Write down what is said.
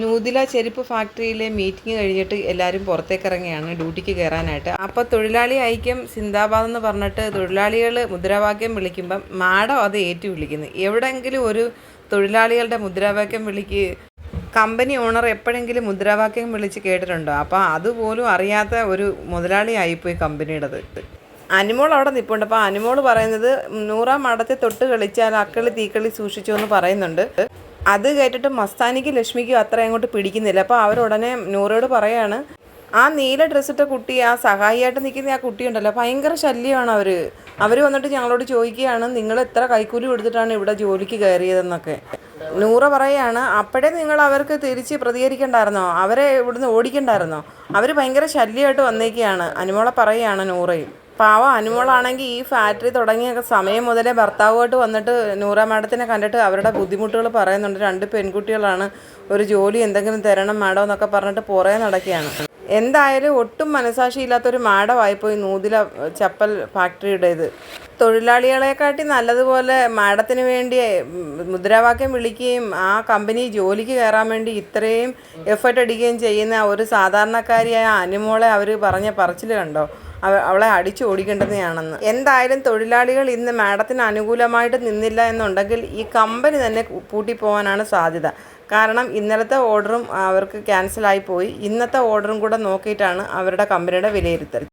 നൂതില ചെരുപ്പ് ഫാക്ടറിയിലെ മീറ്റിംഗ് കഴിഞ്ഞിട്ട് എല്ലാവരും പുറത്തേക്ക് ഇറങ്ങിയാണ് ഡ്യൂട്ടിക്ക് കയറാനായിട്ട്. അപ്പോൾ തൊഴിലാളി ഐക്യം സിന്ദാബാദ് എന്ന് പറഞ്ഞിട്ട് തൊഴിലാളികൾ മുദ്രാവാക്യം വിളിക്കുമ്പം മാഡം അത് ഏറ്റു വിളിക്കുന്നു എവിടെയെങ്കിലും ഒരു തൊഴിലാളികളുടെ മുദ്രാവാക്യം വിളിക്ക് കമ്പനി ഓണർ എപ്പോഴെങ്കിലും മുദ്രാവാക്യം വിളിച്ച് കേട്ടിട്ടുണ്ടോ? അപ്പോൾ അതുപോലും അറിയാത്ത ഒരു മുതലാളി ആയിപ്പോയി കമ്പനിയുടേത് അനുമോൾ അവിടെ നിൽപ്പുണ്ട് അപ്പോൾ അനുമോൾ പറയുന്നത് നൂറാം മടത്തെ തൊട്ട് കളിച്ചാൽ അക്കളി തീക്കളി സൂക്ഷിച്ചു എന്ന് പറയുന്നുണ്ട്. അത് കേട്ടിട്ട് മസ്താനിക്കും ലക്ഷ്മിക്കും അത്ര അങ്ങോട്ട് പിടിക്കുന്നില്ല. അപ്പോൾ അവരുടനെ നൂറോട് പറയാണ് ആ നീല ഡ്രസ്സിട്ട കുട്ടി ആ സഹായിയായിട്ട് നിൽക്കുന്ന ആ കുട്ടിയുണ്ടല്ലോ ഭയങ്കര ശല്യമാണ് അവർ അവർ വന്നിട്ട് ഞങ്ങളോട് ചോദിക്കുകയാണ് നിങ്ങൾ എത്ര കൈക്കൂലി കൊടുത്തിട്ടാണ് ഇവിടെ ജോലിക്ക് കയറിയതെന്നൊക്കെ? നൂറ പറയാണ് അപ്പോഴേ നിങ്ങൾ അവർക്ക് തിരിച്ച് പ്രതികരിക്കണ്ടായിരുന്നോ? അവരെ ഇവിടുന്ന് ഓടിക്കണ്ടായിരുന്നോ? അവർ ഭയങ്കര ശല്യമായിട്ട് വന്നേക്കുകയാണ്. അനുമോളെ പറയുകയാണ് നൂറയും. പാവം അനുമോളാണെങ്കിൽ ഈ ഫാക്ടറി തുടങ്ങിയ സമയം മുതലേ ഭർത്താവുമായിട്ട് വന്നിട്ട് നൂറ മാഡത്തിനെ കണ്ടിട്ട് അവരുടെ ബുദ്ധിമുട്ടുകൾ പറയുന്നുണ്ട്. രണ്ട് പെൺകുട്ടികളാണ്. ഒരു ജോലി എന്തെങ്കിലും തരണം മാഡം എന്നൊക്കെ പറഞ്ഞിട്ട് പുറകെ നടക്കുകയാണ്. എന്തായാലും ഒട്ടും മനസാക്ഷിയില്ലാത്തൊരു മാഡമായിപ്പോയി നൂതില ചപ്പൽ ഫാക്ടറിയുടേത്. തൊഴിലാളികളെക്കാട്ടി നല്ലതുപോലെ മാഡത്തിന് വേണ്ടി മുദ്രാവാക്യം വിളിക്കുകയും ആ കമ്പനി ജോലിക്ക് കയറാൻ വേണ്ടി ഇത്രയും എഫേർട്ട് അടിക്കുകയും ചെയ്യുന്ന ഒരു സാധാരണക്കാരിയായ അനുമോളെ അവർ പറഞ്ഞ പറച്ചിൽ കണ്ടോ? അവളെ അടിച്ചു ഓടിക്കേണ്ടതാണെന്ന് എന്തായാലും തൊഴിലാളികൾ ഇന്ന് മാഡത്തിന് അനുകൂലമായിട്ട് നിന്നില്ല എന്നുണ്ടെങ്കിൽ ഈ കമ്പനി തന്നെ പൂട്ടിപ്പോവാനാണ് സാധ്യത. കാരണം ഇന്നലത്തെ ഓർഡറും അവർക്ക് ക്യാൻസലായി പോയി. ഇന്നത്തെ ഓർഡറും കൂടെ നോക്കിയിട്ടാണ് അവരുടെ കമ്പനിയുടെ വിലയിരുത്തൽ.